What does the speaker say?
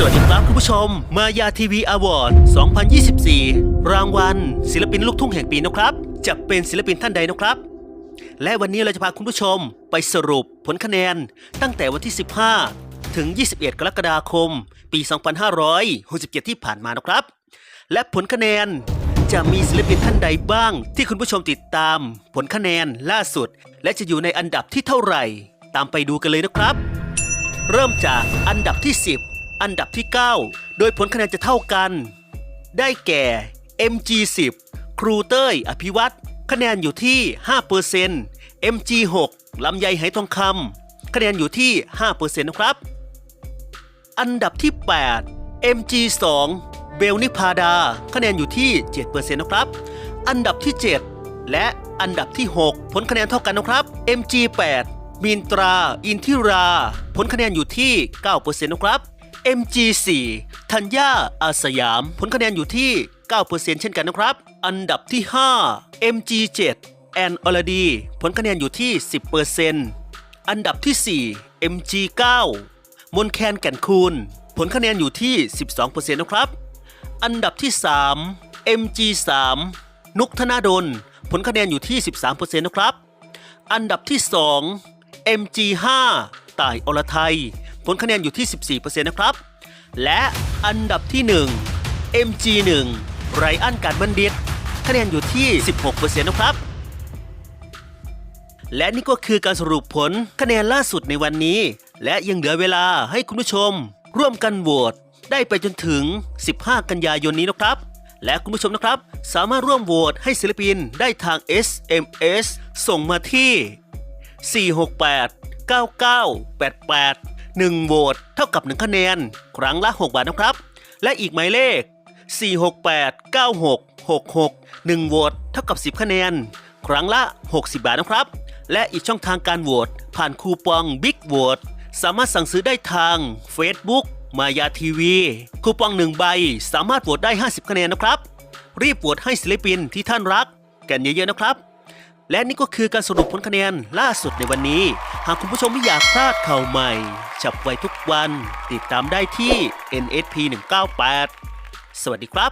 สวัสดีครับคุณผู้ชม มายาทีวีอวอร์ด 2024 รางวัล ศิลปินลูกทุ่งแห่งปีนะครับ จะเป็นศิลปินท่านใดนะครับ และวันนี้เราจะพาคุณผู้ชมไปสรุปผลคะแนน ตั้งแต่วันที่ 15 ถึง 21 กรกฎาคม ปี 2567 ที่ผ่านมานะครับ และผลคะแนนจะมีศิลปินท่านใดบ้าง ที่คุณผู้ชมติดตาม ผลคะแนนล่าสุด และจะอยู่ในอันดับที่เท่าไหร่ ตามไปดูกันเลยนะครับ เริ่มจากอันดับที่ 10 อันดับที่ 9 โดยผลคะแนนจะเท่ากัน ได้แก่ MG10 ครูเต้ย อภิวัตรคะแนนอยู่ที่ 5% MG6 ลำไยไหทองคำคะแนนอยู่ที่ 5%นะครับ อันดับที่ 8 MG2 เบลนิพาดา คะแนนอยู่ที่ 7%นะครับ อันดับที่ 7 และอันดับที่ 6 ผลคะแนนเท่ากันนะครับ MG8 มินตรา อินทิรา ผลคะแนนอยู่ที่ 9%นะครับ MG4 ธัญญาอาสยาม ผลคะแนนอยู่ที่ 9%เช่นกันนะครับ อันดับที่ 5 MG7 แอนอลดี ผลคะแนนอยู่ที่ 10%อันดับที่ 4 MG9 มนแคนแก่นคูณ ผลคะแนนอยู่ที่ 12%นะครับ อันดับที่ 3 MG3 นุกธนาดล ผลคะแนนอยู่ที่ 13%นะครับ อันดับที่ 2 MG5 ต่ายอรไทย ผลคะแนนอยู่ที่ 14%นะครับ และอันดับที่ 1 MG1 ไรอันการบัณฑิตคะแนนอยู่ที่ 16%นะครับ และนี่ก็คือการสรุปผลคะแนนล่าสุดในวันนี้ และยังเหลือเวลาให้คุณผู้ชม ร่วมกันโหวตได้ไปจนถึง 15 กันยายนนี้นะครับ และคุณผู้ชมนะครับ สามารถร่วมโหวตให้ศิลปินได้ทาง SMS ส่งมาที่ 468 9988 1 โหวตเท่ากับ 1 คะแนน ครั้งละ 6 บาทนะครับ และอีกหมายเลข 468 9666 1 โหวตเท่ากับ 10 คะแนน ครั้งละ 60 บาทนะครับ และอีกช่องทางการโหวตผ่านคูปอง Big v o t e สามารถสั่งซื้อได้ทาง Facebook มายาทีวี คูปองหนึ่งใบ สามารถโหวตได้ 50 คะแนนนะครับ รีบโหวตให้ศิลปินที่ท่านรัก กันเยอะๆนะครับ และนี่ก็คือการสรุปผลคะแนนล่าสุดในวันนี้ หากคุณผู้ชมไม่อยากพลาดข่าวใหม่ ฉับไวทุกวัน ติดตามได้ที่ NSP 198 สวัสดีครับ